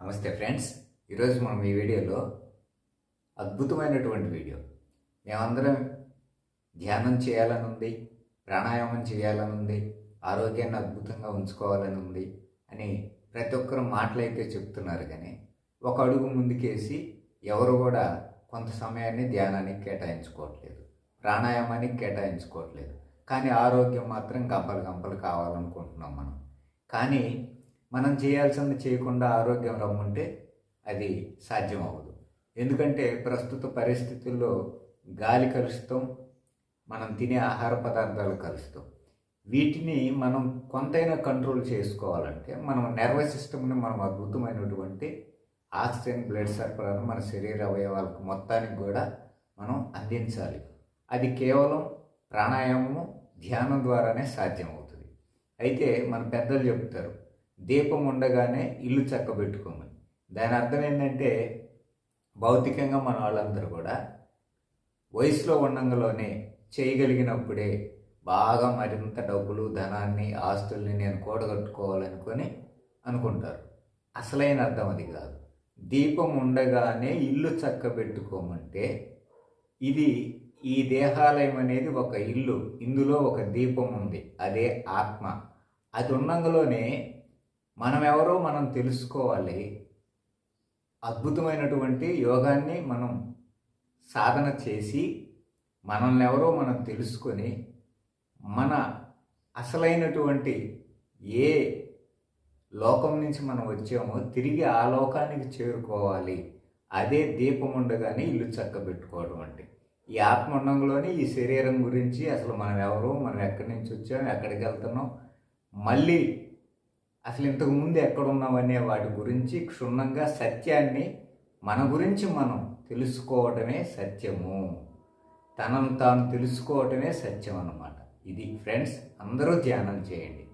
నమస్తే ఫ్రెండ్స్. ఈరోజు మనం ఈ వీడియోలో అద్భుతమైనటువంటి వీడియో. మేమందరం ధ్యానం చేయాలని ఉంది ప్రాణాయామం చేయాలని ఉంది ఆరోగ్యాన్ని అద్భుతంగా ఉంచుకోవాలని ఉంది అని ప్రతి ఒక్కరు మాటలైతే చెప్తున్నారు కానీ ఒక అడుగు ముందుకేసి ఎవరు కూడా కొంత సమయాన్ని ధ్యానానికి కేటాయించుకోవట్లేదు ప్రాణాయామానికి కేటాయించుకోవట్లేదు. కానీ ఆరోగ్యం మాత్రం గంపలు గంపలు కావాలనుకుంటున్నాం మనం. కానీ మనం చేయాల్సింది చేయకుండా ఆరోగ్యం రమ్మంటే అది సాధ్యం అవ్వదు ఎందుకంటే ప్రస్తుత పరిస్థితుల్లో గాలి కలుస్తాం మనం తినే ఆహార పదార్థాలు కలుస్తాం వీటిని మనం కొంతైనా కంట్రోల్ చేసుకోవాలంటే మనం నర్వస్ సిస్టమ్ని మనం అద్భుతమైనటువంటి ఆక్సిజన్ బ్లడ్ సరఫరాను మన శరీర అవయవాలకు మొత్తానికి కూడా మనం అందించాలి. అది కేవలం ప్రాణాయామము ధ్యానం ద్వారానే సాధ్యమవుతుంది. అయితే మన పెద్దలు చెప్తారు దీపం ఉండగానే ఇల్లు చక్కబెట్టుకోమని. దాని అర్థం ఏంటంటే భౌతికంగా మన వాళ్ళందరూ కూడా వయసులో ఉండంగలోనే చేయగలిగినప్పుడే బాగా మరింత డబ్బులు ధనాన్ని ఆస్తుల్ని నేను కూడగట్టుకోవాలనుకొని అనుకుంటారు. అసలైన అర్థం అది కాదు. దీపం ఉండగానే ఇల్లు చక్కబెట్టుకోమంటే ఇది ఈ దేహాలయం అనేది ఒక ఇల్లు. ఇందులో ఒక దీపం ఉంది. అదే ఆత్మ. అది ఉండంగానే మనం ఎవరో మనం తెలుసుకోవాలి. అద్భుతమైనటువంటి యోగాన్ని మనం సాధన చేసి మనల్ని ఎవరో మనం తెలుసుకొని మన అసలైనటువంటి ఏ లోకం నుంచి మనం వచ్చామో తిరిగి ఆ లోకానికి చేరుకోవాలి. అదే దీపం ఉండగానే ఇల్లు చక్కబెట్టుకోవడం అంటే ఈ ఆత్మ ఉండంలోనే ఈ శరీరం గురించి అసలు మనం ఎవరు మనం ఎక్కడి నుంచి వచ్చాం ఎక్కడికి వెళ్తున్నాం మళ్ళీ అసలు ఇంతకు ముందు ఎక్కడున్నామనే వాటి గురించి క్షుణ్ణంగా సత్యాన్ని మన గురించి మనం తెలుసుకోవటమే సత్యము. తనను తాను తెలుసుకోవటమే సత్యం అన్నమాట ఇది ఫ్రెండ్స్ అందరూ ధ్యానం చేయండి.